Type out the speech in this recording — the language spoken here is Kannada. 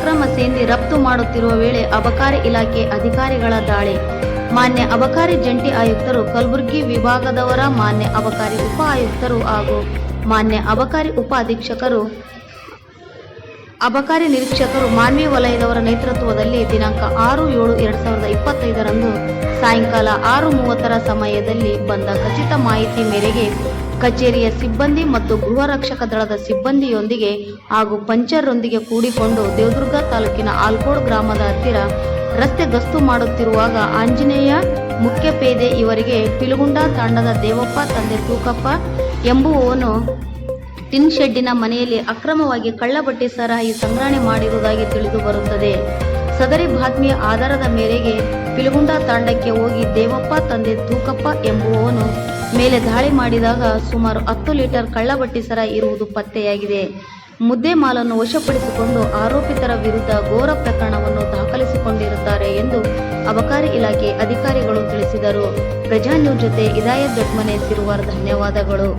ಅಕ್ರಮ ಸೇಂದಿ ರಫ್ತು ಮಾಡುತ್ತಿರುವ ವೇಳೆ ಅಬಕಾರಿ ಇಲಾಖೆ ಅಧಿಕಾರಿಗಳ ದಾಳಿ. ಮಾನ್ಯ ಅಬಕಾರಿ ಜಂಟಿ ಆಯುಕ್ತರು ಕಲಬುರಗಿ ವಿಭಾಗದವರ ಮಾನ್ಯ ಅಬಕಾರಿ ಉಪ ಆಯುಕ್ತರು ಹಾಗೂ ಮಾನ್ಯ ಅಬಕಾರಿ ಉಪ ಅಬಕಾರಿ ನಿರೀಕ್ಷಕರು ಮಾನ್ವಿ ವಲಯದವರ ನೇತೃತ್ವದಲ್ಲಿ ದಿನಾಂಕ ಆರು ಏಳು ಎರಡ್ ಸಾವಿರದ ಇಪ್ಪತ್ತೈದರಂದು ಸಾಯಂಕಾಲ ಆರು ಮೂವತ್ತರ ಸಮಯದಲ್ಲಿ ಬಂದ ಖಚಿತ ಮಾಹಿತಿ ಮೇರೆಗೆ ಕಚೇರಿಯ ಸಿಬ್ಬಂದಿ ಮತ್ತು ಗೃಹ ರಕ್ಷಕ ದಳದ ಸಿಬ್ಬಂದಿಯೊಂದಿಗೆ ಹಾಗೂ ಪಂಚರ್ರೊಂದಿಗೆ ಕೂಡಿಕೊಂಡು ದೇವದುರ್ಗ ತಾಲೂಕಿನ ಆಲ್ಕೋಡ್ ಗ್ರಾಮದ ಹತ್ತಿರ ರಸ್ತೆ ಗಸ್ತು ಮಾಡುತ್ತಿರುವಾಗ ಆಂಜನೇಯ ಮುಖ್ಯಪೇದೆ ಇವರಿಗೆ ಪಿಲುಗುಂಡ ತಾಂಡದ ದೇವಪ್ಪ, ತಂದೆ ತೂಕಪ್ಪ ಎಂಬುವವನು ಟಿನ್ ಶೆಡ್ಡಿನ ಮನೆಯಲ್ಲಿ ಅಕ್ರಮವಾಗಿ ಕಳ್ಳಬಟ್ಟಿ ಸರಾಯಿ ಸಂಗ್ರಹಣೆ ಮಾಡಿರುವುದಾಗಿ ತಿಳಿದು ಬರುತ್ತದೆ. ಸದರಿ ಬಾತ್ಮಿಯ ಆಧಾರದ ಮೇರೆಗೆ ಪಿಲುಗುಂಡ ತಾಂಡಕ್ಕೆ ಹೋಗಿ ದೇವಪ್ಪ ತಂದೆ ತೂಕಪ್ಪ ಎಂಬುವವನು ಮೇಲೆ ದಾಳಿ ಮಾಡಿದಾಗ ಸುಮಾರು ಹತ್ತು ಲೀಟರ್ ಕಳ್ಳಬಟ್ಟಿ ಸರ ಇರುವುದು ಪತ್ತೆಯಾಗಿದೆ. ಮುದ್ದೆ ಮಾಲನ್ನು ವಶಪಡಿಸಿಕೊಂಡು ಆರೋಪಿತರ ವಿರುದ್ಧ ಘೋರ ಪ್ರಕರಣವನ್ನು ದಾಖಲಿಸಿಕೊಂಡಿರುತ್ತಾರೆ ಎಂದು ಅಬಕಾರಿ ಇಲಾಖೆ ಅಧಿಕಾರಿಗಳು ತಿಳಿಸಿದರು. ಪ್ರಜಾ ನ್ಯೂಸ್ ಜೊತೆ ಇದಾಯತ್ ದೊಡ್ಮನೆ ಸಿರುವಾರ್ ಧನ್ಯವಾದಗಳು.